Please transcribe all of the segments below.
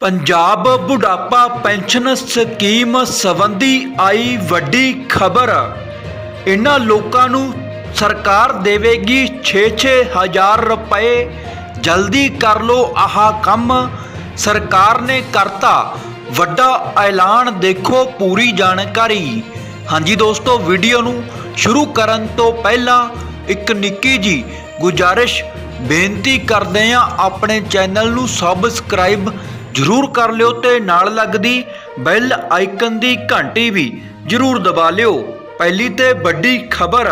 ਪੰਜਾਬ ਬੁਢਾਪਾ pension scheme ਸੰਬੰਧੀ ਆਈ ਵੱਡੀ ਖਬਰ। ਇਹਨਾਂ ਲੋਕਾਂ ਨੂੰ ਸਰਕਾਰ ਦੇਵੇਗੀ 6-6 ਹਜ਼ਾਰ ਰੁਪਏ। ਜਲਦੀ ਕਰ ਲੋ ਆਹ ਕੰਮ। ਸਰਕਾਰ ਨੇ ਕਰਤਾ। ਵੱਡਾ ਐਲਾਨ ਦੇਖੋ ਪੂਰੀ ਜਾਣਕਾਰੀ। ਹਾਂਜੀ ਦੋਸਤੋ, ਵੀਡੀਓ ਨੂੰ ਸ਼ੁਰੂ ਕਰਨ ਤੋਂ ਪਹਿਲਾਂ ਇੱਕ ਨਿੱਕੀ ਜੀ ਗੁਜਾਰਿਸ਼ ਬੇਨਤੀ ਕਰਦੇ ਆ ਆਪਣੇ ਚੈਨਲ ਨੂੰ ਸਬਸਕ੍ਰਾਈਬ ਜਰੂਰ ਕਰ ਲਿਓ ਤੇ ਨਾਲ ਲੱਗਦੀ ਬੈਲ ਆਈਕਨ ਦੀ ਘੰਟੀ ਵੀ ਜਰੂਰ ਦਬਾ ਲਿਓ। ਪਹਿਲੀ ਤੇ ਵੱਡੀ ਖਬਰ,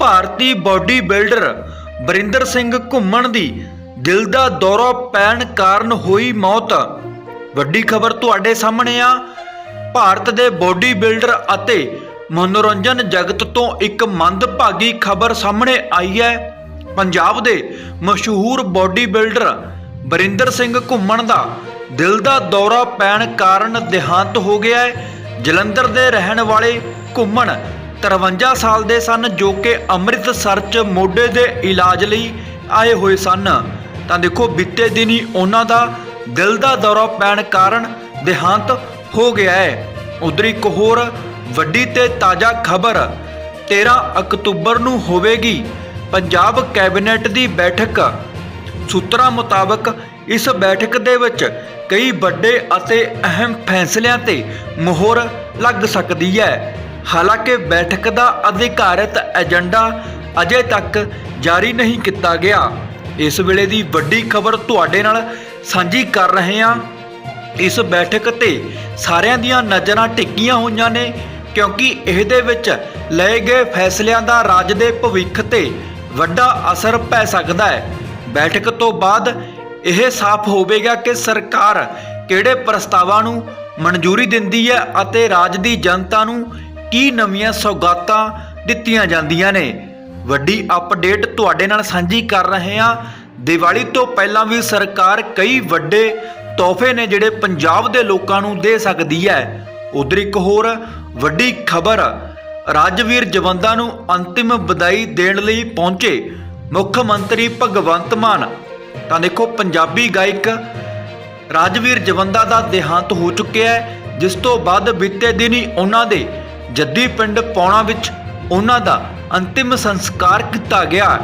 ਭਾਰਤੀ ਬਾਡੀ ਬਿਲਡਰ ਬਰਿੰਦਰ ਸਿੰਘ ਘੁੰਮਣ ਦੀ ਦਿਲ ਦਾ ਦੌਰਾ ਪੈਣ ਕਾਰਨ ਹੋਈ ਮੌਤ। ਵੱਡੀ ਖਬਰ ਤੁਹਾਡੇ ਸਾਹਮਣੇ ਆ। ਭਾਰਤ ਦੇ ਬਾਡੀ ਬਿਲਡਰ ਅਤੇ ਮਨੋਰੰਜਨ ਜਗਤ ਤੋਂ ਇੱਕ ਮੰਦਭਾਗੀ ਖਬਰ ਸਾਹਮਣੇ ਆਈ ਹੈ। ਪੰਜਾਬ ਦੇ ਮਸ਼ਹੂਰ ਬਾਡੀ ਬਿਲਡਰ ਬਰਿੰਦਰ ਸਿੰਘ ਘੁੰਮਣ ਦਾ ਦਿਲ ਦਾ ਦੌਰਾ ਪੈਣ ਕਾਰਨ ਦੇਹਾਂਤ ਹੋ ਗਿਆ ਹੈ। ਜਲੰਧਰ ਦੇ ਰਹਿਣ ਵਾਲੇ ਘੁੰਮਣ 53 ਸਾਲ ਦੇ ਸਨ, ਜੋ ਕਿ ਅੰਮ੍ਰਿਤਸਰ 'ਚ ਮੋਢੇ ਦੇ ਇਲਾਜ ਲਈ ਆਏ ਹੋਏ ਸਨ। ਤਾਂ ਦੇਖੋ, ਬੀਤੇ ਦਿਨ ਹੀ ਉਹਨਾਂ ਦਾ ਦਿਲ ਦਾ ਦੌਰਾ ਪੈਣ ਕਾਰਨ ਦੇਹਾਂਤ ਹੋ ਗਿਆ ਹੈ। ਉਧਰ ਇੱਕ ਹੋਰ ਵੱਡੀ ਤੇ ਤਾਜ਼ਾ ਖਬਰ 13 ਅਕਤੂਬਰ ਨੂੰ ਹੋਵੇਗੀ ਪੰਜਾਬ ਕੈਬਨਿਟ ਦੀ ਬੈਠਕ। ਸੂਤਰਾਂ ਮੁਤਾਬਕ ਇਸ ਬੈਠਕ ਦੇ ਵਿੱਚ ਕਈ ਵੱਡੇ ਅਤੇ ਅਹਿਮ ਫੈਸਲਿਆਂ ਤੇ ਮੋਹਰ ਲੱਗ ਸਕਦੀ ਹੈ। ਹਾਲਾਂਕਿ ਬੈਠਕ ਦਾ ਅਧਿਕਾਰਤ ਏਜੰਡਾ ਅਜੇ ਤੱਕ ਜਾਰੀ ਨਹੀਂ ਕੀਤਾ ਗਿਆ। ਇਸ ਵੇਲੇ ਦੀ ਵੱਡੀ ਖਬਰ ਤੁਹਾਡੇ ਨਾਲ ਸਾਂਝੀ ਕਰ ਰਹੇ ਹਾਂ। ਇਸ ਬੈਠਕ ਤੇ ਸਾਰਿਆਂ ਦੀਆਂ ਨਜ਼ਰਾਂ ਟਿੱਕੀਆਂ ਹੋਈਆਂ ਨੇ, ਕਿਉਂਕਿ ਇਹਦੇ ਵਿੱਚ ਲਏ ਗਏ ਫੈਸਲਿਆਂ ਦਾ ਰਾਜ ਦੇ ਭਵਿੱਖ ਤੇ ਵੱਡਾ ਅਸਰ ਪੈ ਸਕਦਾ ਹੈ। ਬੈਠਕ ਤੋਂ ਬਾਅਦ ਇਹ ਸਾਫ਼ ਹੋਵੇਗਾ ਕਿ ਸਰਕਾਰ ਕਿਹੜੇ ਪ੍ਰਸਤਾਵਾਂ ਨੂੰ ਮਨਜ਼ੂਰੀ ਦਿੰਦੀ ਹੈ ਅਤੇ ਰਾਜ ਦੀ ਜਨਤਾ ਨੂੰ ਕੀ ਨਵੀਆਂ ਸੌਗਾਤਾਂ ਦਿੱਤੀਆਂ ਜਾਂਦੀਆਂ ਨੇ। ਵੱਡੀ ਅਪਡੇਟ ਤੁਹਾਡੇ ਨਾਲ ਸਾਂਝੀ ਕਰ ਰਹੇ ਹਾਂ। ਦੀਵਾਲੀ ਤੋਂ ਪਹਿਲਾਂ ਵੀ ਸਰਕਾਰ ਕਈ ਵੱਡੇ ਤੋਹਫੇ ਨੇ ਜਿਹੜੇ ਪੰਜਾਬ ਦੇ ਲੋਕਾਂ ਨੂੰ ਦੇ ਸਕਦੀ ਹੈ। ਉਧਰ ਇੱਕ ਹੋਰ ਵੱਡੀ ਖਬਰ, ਰਾਜਵੀਰ ਜਵੰਦਾ ਨੂੰ ਅੰਤਿਮ ਵਿਦਾਈ ਦੇਣ ਲਈ ਪਹੁੰਚੇ ਮੁੱਖ ਮੰਤਰੀ ਭਗਵੰਤ ਮਾਨ। ਤਾਂ ਦੇਖੋ, ਪੰਜਾਬੀ ਗਾਇਕ ਰਾਜਵੀਰ ਜਵੰਦਾ ਦਾ ਦੇਹਾਂਤ ਹੋ ਚੁੱਕਿਆ ਹੈ, ਜਿਸ ਤੋਂ ਬਾਅਦ ਬੀਤੇ ਦਿਨ ਹੀ ਉਹਨਾਂ ਦੇ ਜੱਦੀ ਪਿੰਡ ਪੌਣਾ ਵਿੱਚ ਉਹਨਾਂ ਦਾ ਅੰਤਿਮ ਸੰਸਕਾਰ ਕੀਤਾ ਗਿਆ।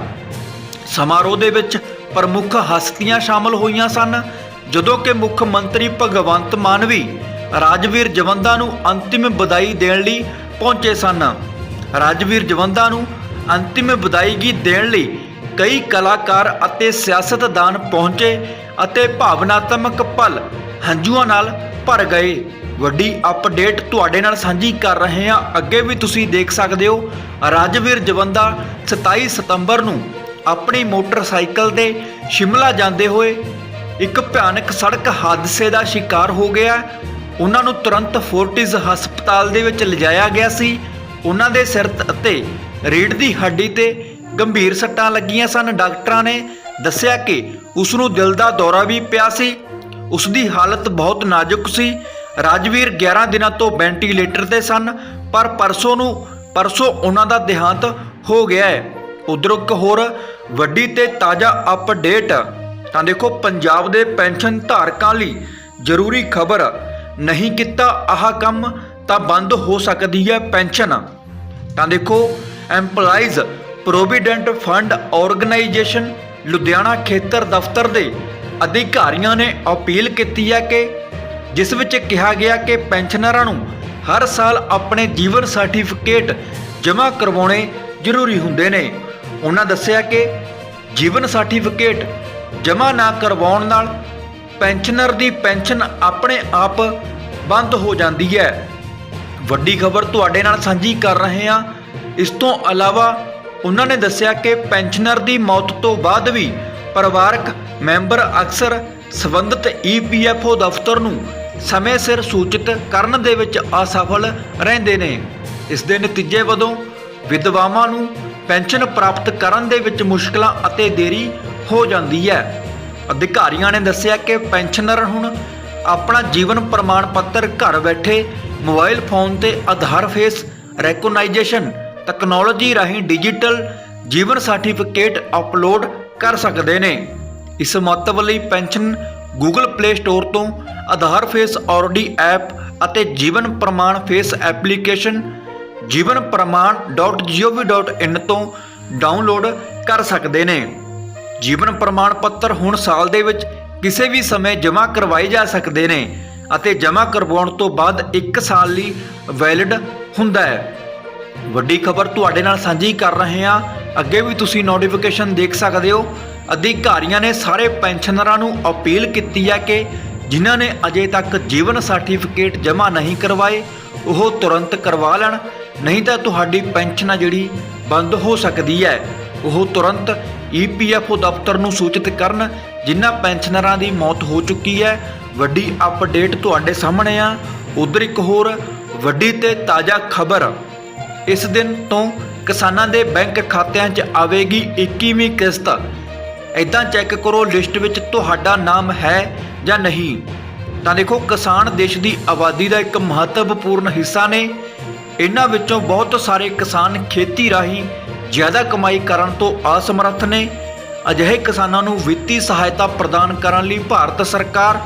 ਸਮਾਰੋਹ ਦੇ ਵਿੱਚ ਪ੍ਰਮੁੱਖ ਹਸਤੀਆਂ ਸ਼ਾਮਲ ਹੋਈਆਂ ਸਨ, ਜਦੋਂ ਕਿ ਮੁੱਖ ਮੰਤਰੀ ਭਗਵੰਤ ਮਾਨ ਵੀ ਰਾਜਵੀਰ ਜਵੰਦਾ ਨੂੰ ਅੰਤਿਮ ਵਿਦਾਈ ਦੇਣ ਲਈ ਪਹੁੰਚੇ ਸਨ। ਰਾਜਵੀਰ ਜਵੰਦਾ ਨੂੰ ਅੰਤਿਮ ਵਿਦਾਇਗੀ ਦੇਣ ਲਈ ਕਈ ਕਲਾਕਾਰ ਅਤੇ ਸਿਆਸਤਦਾਨ ਪਹੁੰਚੇ ਅਤੇ ਭਾਵਨਾਤਮਕ ਪਲ ਹੰਝੂਆਂ ਨਾਲ ਭਰ ਗਏ। ਵੱਡੀ ਅਪਡੇਟ ਤੁਹਾਡੇ ਨਾਲ ਸਾਂਝੀ ਕਰ ਰਹੇ ਹਾਂ। ਅੱਗੇ ਵੀ ਤੁਸੀਂ ਦੇਖ ਸਕਦੇ ਹੋ, ਰਾਜਵੀਰ ਜਵੰਦਾ 27 ਸਤੰਬਰ ਨੂੰ ਆਪਣੀ ਮੋਟਰਸਾਈਕਲ ਤੇ ਸ਼ਿਮਲਾ ਜਾਂਦੇ ਹੋਏ ਇੱਕ ਭਿਆਨਕ ਸੜਕ ਹਾਦਸੇ ਦਾ ਸ਼ਿਕਾਰ ਹੋ ਗਿਆ। ਉਹਨਾਂ ਨੂੰ ਤੁਰੰਤ ਫੋਰਟਿਸ ਹਸਪਤਾਲ ਦੇ ਵਿੱਚ ਲਿਜਾਇਆ ਗਿਆ ਸੀ। ਉਹਨਾਂ ਦੇ ਸਿਰ ਅਤੇ ਰੀੜ ਦੀ ਹੱਡੀ ਤੇ ਗੰਭੀਰ ਸੱਟਾਂ ਲੱਗੀਆਂ ਸਨ। ਡਾਕਟਰਾਂ ਨੇ ਦੱਸਿਆ ਕਿ ਉਸ ਨੂੰ ਦਿਲ ਦਾ ਦੌਰਾ ਵੀ ਪਿਆ ਸੀ। ਉਸ ਦੀ ਹਾਲਤ ਬਹੁਤ ਨਾਜ਼ੁਕ ਸੀ। ਰਾਜਵੀਰ 11 ਦਿਨਾਂ ਤੋਂ ਵੈਂਟੀਲੇਟਰ ਤੇ ਸਨ, ਪਰ ਪਰਸੋਂ ਨੂੰ, ਪਰਸੋਂ ਉਹਨਾਂ ਦਾ ਦੇਹਾਂਤ ਹੋ ਗਿਆ ਹੈ। ਉਧਰ ਇੱਕ ਹੋਰ ਵੱਡੀ ਤੇ ਤਾਜ਼ਾ ਅਪਡੇਟ ਤਾਂ ਦੇਖੋ, ਪੰਜਾਬ ਦੇ ਪੈਨਸ਼ਨ ਧਾਰਕਾਂ ਲਈ ਜ਼ਰੂਰੀ ਖਬਰ, ਨਹੀਂ ਕੀਤਾ ਆਹ ਕੰਮ ਤਾਂ ਬੰਦ ਹੋ ਸਕਦੀ ਹੈ ਪੈਨਸ਼ਨ। ਤਾਂ ਦੇਖੋ employees provident fund organisation Ludhiana ਖੇਤਰ ਦਫ਼ਤਰ ਦੇ ਅਧਿਕਾਰੀਆਂ ਨੇ ਅਪੀਲ ਕੀਤੀ ਹੈ ਕਿ ਜਿਸ ਵਿੱਚ ਕਿਹਾ ਗਿਆ ਕਿ ਪੈਨਸ਼ਨਰਾਂ ਨੂੰ ਹਰ ਸਾਲ ਆਪਣੇ ਜੀਵਨ ਸਰਟੀਫਿਕੇਟ ਜਮ੍ਹਾਂ ਕਰਵਾਉਣੇ ਜ਼ਰੂਰੀ ਹੁੰਦੇ ਨੇ। ਉਹਨਾਂ ਦੱਸਿਆ ਕਿ ਜੀਵਨ ਸਰਟੀਫਿਕੇਟ ਜਮ੍ਹਾਂ ਨਾ ਕਰਵਾਉਣ ਨਾਲ ਪੈਨਸ਼ਨਰ ਦੀ ਪੈਨਸ਼ਨ ਆਪਣੇ ਆਪ ਬੰਦ ਹੋ ਜਾਂਦੀ ਹੈ। ਵੱਡੀ ਖਬਰ ਤੁਹਾਡੇ ਨਾਲ ਸਾਂਝੀ ਕਰ ਰਹੇ ਹਾਂ। ਇਸ ਤੋਂ ਇਲਾਵਾ ਉਹਨਾਂ ਨੇ ਦੱਸਿਆ ਕਿ ਪੈਨਸ਼ਨਰ ਦੀ ਮੌਤ ਤੋਂ ਬਾਅਦ ਵੀ ਪਰਿਵਾਰਕ ਮੈਂਬਰ ਅਕਸਰ ਸਬੰਧਤ ਈਪੀਐਫਓ ਦਫ਼ਤਰ ਨੂੰ ਸਮੇਂ ਸਿਰ ਸੂਚਿਤ ਕਰਨ ਦੇ ਵਿੱਚ ਅਸਫਲ ਰਹਿੰਦੇ ਨੇ। ਇਸ ਦੇ ਨਤੀਜੇ ਵਜੋਂ ਵਿਧਵਾਵਾਂ ਨੂੰ ਪੈਨਸ਼ਨ ਪ੍ਰਾਪਤ ਕਰਨ ਦੇ ਵਿੱਚ ਮੁਸ਼ਕਲਾਂ ਅਤੇ ਦੇਰੀ ਹੋ ਜਾਂਦੀ ਹੈ। ਅਧਿਕਾਰੀਆਂ ਨੇ ਦੱਸਿਆ ਕਿ ਪੈਨਸ਼ਨਰ ਹੁਣ ਆਪਣਾ ਜੀਵਨ ਪ੍ਰਮਾਣ ਪੱਤਰ ਘਰ ਬੈਠੇ ਮੋਬਾਈਲ ਫੋਨ ਤੇ ਆਧਾਰ ਫੇਸ ਰੈਕੋਗਨਾਈਜੇਸ਼ਨ ਟੈਕਨੋਲੋਜੀ ਰਾਹੀਂ ਡਿਜੀਟਲ ਜੀਵਨ ਸਰਟੀਫਿਕੇਟ ਅਪਲੋਡ ਕਰ ਸਕਦੇ ਨੇ। ਇਸ ਮਹੱਤਵ ਲਈ ਪੈਨਸ਼ਨ Google Play Store ਤੋਂ ਆਧਾਰ ਫੇਸ ਔਰਡੀ ਐਪ ਅਤੇ ਜੀਵਨ ਪ੍ਰਮਾਣ ਫੇਸ ਐਪਲੀਕੇਸ਼ਨ ਜੀਵਨ ਪ੍ਰਮਾਣ.gov.in ਤੋਂ ਡਾਊਨਲੋਡ ਕਰ ਸਕਦੇ ਨੇ। ਜੀਵਨ ਪ੍ਰਮਾਣ ਪੱਤਰ ਹੁਣ ਸਾਲ ਦੇ ਵਿੱਚ ਕਿਸੇ ਵੀ ਸਮੇਂ ਜਮ੍ਹਾਂ ਕਰਵਾਏ ਜਾ ਸਕਦੇ ਨੇ ਅਤੇ ਜਮ੍ਹਾਂ ਕਰਵਾਉਣ ਤੋਂ ਬਾਅਦ 1 ਸਾਲ ਲਈ ਵੈਲਿਡ ਹੁੰਦਾ ਹੈ। ਵੱਡੀ ਖਬਰ ਤੁਹਾਡੇ ਨਾਲ ਸਾਂਝੀ ਕਰ ਰਹੇ ਹਾਂ। ਅੱਗੇ ਵੀ ਤੁਸੀਂ ਨੋਟੀਫਿਕੇਸ਼ਨ ਦੇਖ ਸਕਦੇ ਹੋ। ਅਧਿਕਾਰੀਆਂ ਨੇ ਸਾਰੇ ਪੈਨਸ਼ਨਰਾਂ ਨੂੰ ਅਪੀਲ ਕੀਤੀ ਹੈ ਕਿ ਜਿਨ੍ਹਾਂ ਨੇ ਅਜੇ ਤੱਕ ਜੀਵਨ ਸਰਟੀਫਿਕੇਟ ਜਮ੍ਹਾਂ ਨਹੀਂ ਕਰਵਾਏ, ਉਹ ਤੁਰੰਤ ਕਰਵਾ ਲੈਣ। ਨਹੀਂ ਤਾਂ ਤੁਹਾਡੀ ਪੈਨਸ਼ਨ ਆ ਜਿਹੜੀ, ਬੰਦ ਹੋ ਸਕਦੀ ਹੈ। ਉਹ ਤੁਰੰਤ ਈਪੀਐਫਓ ਦਫ਼ਤਰ ਨੂੰ ਸੂਚਿਤ ਕਰਨ, ਜਿਨ੍ਹਾਂ ਪੈਨਸ਼ਨਰਾਂ ਦੀ ਮੌਤ ਹੋ ਚੁੱਕੀ ਹੈ। ਵੱਡੀ ਅਪਡੇਟ ਤੁਹਾਡੇ ਸਾਹਮਣੇ ਆ। ਉਧਰ ਇੱਕ ਹੋਰ ਵੱਡੀ ਤੇ ਤਾਜ਼ਾ ਖਬਰ। ਇਸ ਦਿਨ ਤੋਂ ਕਿਸਾਨਾਂ ਦੇ ਬੈਂਕ ਖਾਤਿਆਂ 'ਚ ਆਵੇਗੀ 21ਵੀਂ ਕਿਸ਼ਤ। ਇਦਾਂ ਚੈੱਕ ਕਰੋ ਲਿਸਟ ਵਿੱਚ ਤੁਹਾਡਾ ਨਾਮ ਹੈ ਜਾਂ ਨਹੀਂ। ਤਾਂ ਦੇਖੋ, ਕਿਸਾਨ ਦੇਸ਼ ਦੀ ਆਬਾਦੀ ਦਾ ਇੱਕ ਮਹੱਤਵਪੂਰਨ ਹਿੱਸਾ ਨੇ। ਇਹਨਾਂ ਵਿੱਚੋਂ ਬਹੁਤ ਸਾਰੇ ਕਿਸਾਨ ਖੇਤੀ ਰਾਹੀਂ ਜ਼ਿਆਦਾ ਕਮਾਈ ਕਰਨ ਤੋਂ ਅਸਮਰੱਥ ਨੇ। ਅਜਿਹੇ ਕਿਸਾਨਾਂ ਨੂੰ ਵਿੱਤੀ ਸਹਾਇਤਾ ਪ੍ਰਦਾਨ ਕਰਨ ਲਈ ਭਾਰਤ ਸਰਕਾਰ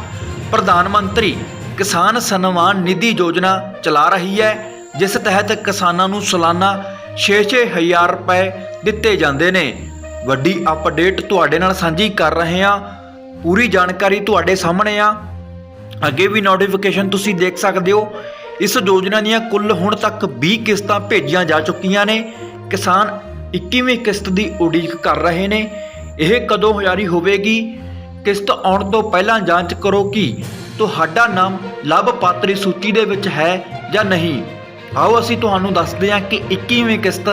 ਪ੍ਰਧਾਨ ਮੰਤਰੀ ਕਿਸਾਨ ਸਨਮਾਨ ਨਿਧੀ ਯੋਜਨਾ ਚਲਾ ਰਹੀ ਹੈ। ਜਿਸ ਤਹਿਤ ਕਿਸਾਨਾਂ ਨੂੰ ਸਾਲਾਨਾ 6-6 ਹਜ਼ਾਰ ਰੁਪਏ ਦਿੱਤੇ ਜਾਂਦੇ ਨੇ। ਵੱਡੀ ਅਪਡੇਟ ਤੁਹਾਡੇ ਨਾਲ ਸਾਂਝੀ ਕਰ ਰਹੇ ਹਾਂ। ਪੂਰੀ ਜਾਣਕਾਰੀ ਤੁਹਾਡੇ ਸਾਹਮਣੇ ਆ। ਅੱਗੇ ਵੀ ਨੋਟੀਫਿਕੇਸ਼ਨ ਤੁਸੀਂ ਦੇਖ ਸਕਦੇ ਹੋ। ਇਸ ਯੋਜਨਾ ਦੀਆਂ ਕੁੱਲ ਹੁਣ ਤੱਕ 20 ਕਿਸ਼ਤਾਂ ਭੇਜੀਆਂ ਜਾ ਚੁੱਕੀਆਂ ਨੇ। ਕਿਸਾਨ 21ਵੀਂ ਕਿਸ਼ਤ ਦੀ ਉਡੀਕ ਕਰ ਰਹੇ ਨੇ। ਇਹ ਕਦੋਂ ਜਾਰੀ ਹੋਵੇਗੀ? ਕਿਸ਼ਤ ਆਉਣ ਤੋਂ ਪਹਿਲਾਂ ਜਾਂਚ ਕਰੋ ਕਿ ਤੁਹਾਡਾ ਨਾਮ ਲਾਭਪਾਤਰੀ ਸੂਚੀ ਦੇ ਵਿੱਚ ਹੈ ਜਾਂ ਨਹੀਂ। ਆਓ ਅਸੀਂ ਤੁਹਾਨੂੰ ਦੱਸਦੇ ਹਾਂ ਕਿ 21ਵੀਂ ਕਿਸ਼ਤ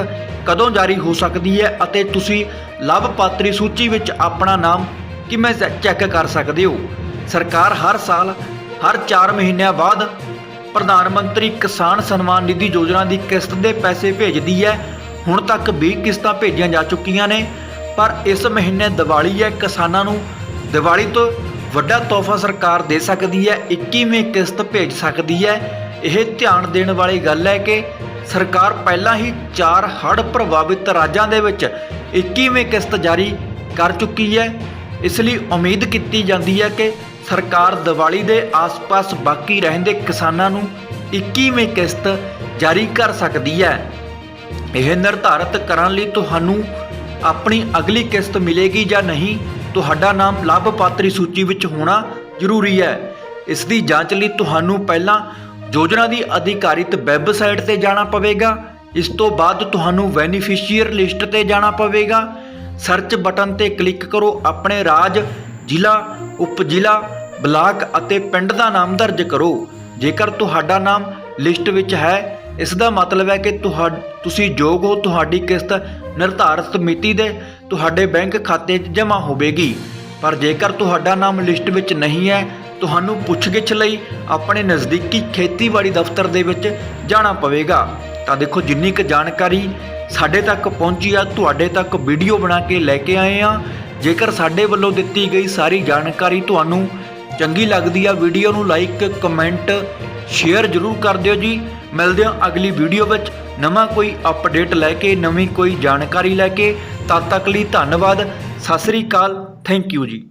ਕਦੋਂ ਜਾਰੀ ਹੋ ਸਕਦੀ ਹੈ ਅਤੇ ਤੁਸੀਂ ਲਾਭਪਾਤਰੀ ਸੂਚੀ ਵਿੱਚ ਆਪਣਾ ਨਾਮ ਕਿਵੇਂ ਚੈੱਕ ਕਰ ਸਕਦੇ ਹੋ? ਸਰਕਾਰ ਹਰ ਸਾਲ, ਹਰ 4 ਮਹੀਨਿਆਂ ਬਾਅਦ ਪ੍ਰਧਾਨ ਮੰਤਰੀ ਕਿਸਾਨ ਸਨਮਾਨ ਨਿਧੀ ਯੋਜਨਾ ਦੀ ਕਿਸ਼ਤ ਦੇ ਪੈਸੇ ਭੇਜਦੀ ਹੈ। ਹੁਣ ਤੱਕ 20 ਕਿਸ਼ਤਾਂ ਭੇਜੀਆਂ ਜਾ ਚੁੱਕੀਆਂ ਨੇ, ਪਰ ਇਸ ਮਹੀਨੇ ਦੀਵਾਲੀ ਹੈ। ਕਿਸਾਨਾਂ ਨੂੰ ਦੀਵਾਲੀ ਤੋਂ ਵੱਡਾ ਤੋਹਫਾ ਸਰਕਾਰ ਦੇ ਸਕਦੀ ਹੈ 21ਵੀਂ ਕਿਸ਼ਤ ਭੇਜ ਸਕਦੀ ਹੈ। ਇਹ ਧਿਆਨ ਦੇਣ ਵਾਲੀ ਗੱਲ ਹੈ ਕਿ ਸਰਕਾਰ ਪਹਿਲਾਂ ਹੀ ਚਾਰ ਹੜ੍ਹ ਪ੍ਰਭਾਵਿਤ ਰਾਜਾਂ ਦੇ ਵਿੱਚ 21ਵੀਂ ਕਿਸ਼ਤ ਜਾਰੀ ਕਰ ਚੁੱਕੀ ਹੈ। ਇਸ ਲਈ ਉਮੀਦ ਕੀਤੀ ਜਾਂਦੀ ਹੈ ਕਿ ਸਰਕਾਰ ਦੀਵਾਲੀ ਦੇ ਆਸ-ਪਾਸ ਬਾਕੀ ਰਹਿੰਦੇ ਕਿਸਾਨਾਂ ਨੂੰ 21ਵੀਂ ਕਿਸ਼ਤ ਜਾਰੀ ਕਰ ਸਕਦੀ ਹੈ। ਇਹ ਨਿਰਧਾਰਤ ਕਰਨ ਲਈ ਤੁਹਾਨੂੰ ਆਪਣੀ ਅਗਲੀ ਕਿਸ਼ਤ ਮਿਲੇਗੀ ਜਾਂ ਨਹੀਂ, ਤੁਹਾਡਾ ਨਾਮ ਲਾਭਪਾਤਰੀ ਸੂਚੀ ਵਿੱਚ ਹੋਣਾ ਜ਼ਰੂਰੀ ਹੈ। ਇਸ ਦੀ ਜਾਂਚ ਲਈ ਤੁਹਾਨੂੰ ਪਹਿਲਾਂ ਯੋਜਨਾ ਦੀ ਅਧਿਕਾਰਿਤ ਵੈਬਸਾਈਟ ਤੇ ਜਾਣਾ ਪਵੇਗਾ। ਇਸ ਤੋਂ ਬਾਅਦ ਤੁਹਾਨੂੰ ਬੈਨੀਫੀਸ਼ੀਅਰ ਲਿਸਟ ਤੇ ਜਾਣਾ ਪਵੇਗਾ। ਸਰਚ ਬਟਨ ਤੇ ਕਲਿੱਕ ਕਰੋ ਆਪਣੇ ਰਾਜ, ਜ਼ਿਲ੍ਹਾ ਉਪ ਜ਼ਿਲ੍ਹਾ ਬਲਾਕ ਅਤੇ ਪਿੰਡ ਦਾ ਨਾਮ ਦਰਜ ਕਰੋ। ਜੇਕਰ ਤੁਹਾਡਾ ਨਾਮ ਲਿਸਟ ਵਿੱਚ ਹੈ, ਇਸ ਦਾ ਮਤਲਬ ਹੈ ਕਿ ਤੁਹਾ, ਤੁਸੀਂ ਯੋਗ ਹੋ, ਤੁਹਾਡੀ ਕਿਸ਼ਤ ਨਿਰਧਾਰਤ ਮਿਤੀ ਦੇ ਤੁਹਾਡੇ ਬੈਂਕ ਖਾਤੇ 'ਚ ਜਮ੍ਹਾਂ ਹੋਵੇਗੀ। ਪਰ ਜੇਕਰ ਤੁਹਾਡਾ ਨਾਮ ਲਿਸਟ ਵਿੱਚ ਨਹੀਂ ਹੈ ਤੁਹਾਨੂੰ ਪੁੱਛਗਿੱਛ ਲਈ ਆਪਣੇ ਨਜ਼ਦੀਕੀ ਖੇਤੀਬਾੜੀ ਦਫ਼ਤਰ ਦੇ ਵਿੱਚ ਜਾਣਾ ਪਵੇਗਾ। ਤਾਂ ਦੇਖੋ ਜਿੰਨੀ ਕੁ ਜਾਣਕਾਰੀ ਸਾਡੇ ਤੱਕ ਪਹੁੰਚੀ ਆ, ਤੁਹਾਡੇ ਤੱਕ ਵੀਡੀਓ ਬਣਾ ਕੇ ਲੈ ਕੇ ਆਏ ਆ। ਜੇਕਰ ਸਾਡੇ ਵੱਲੋਂ ਦਿੱਤੀ ਗਈ ਸਾਰੀ ਜਾਣਕਾਰੀ ਤੁਹਾਨੂੰ ਚੰਗੀ ਲੱਗਦੀ ਆ, ਵੀਡੀਓ ਨੂੰ ਲਾਈਕ, ਕਮੈਂਟ, ਸ਼ੇਅਰ ਜ਼ਰੂਰ ਕਰ ਦਿਓ ਜੀ। ਮਿਲਦੇ ਹਾਂ ਅਗਲੀ ਵੀਡੀਓ ਵਿੱਚ। ਨਵਾਂ ਕੋਈ ਅਪਡੇਟ ਲੈ ਕੇ, ਨਵੀਂ ਕੋਈ ਜਾਣਕਾਰੀ ਲੈ ਕੇ। ਤਦ ਤੱਕ ਲਈ ਧੰਨਵਾਦ। ਸਤਿ ਸ੍ਰੀ ਅਕਾਲ। ਥੈਂਕ ਯੂ ਜੀ।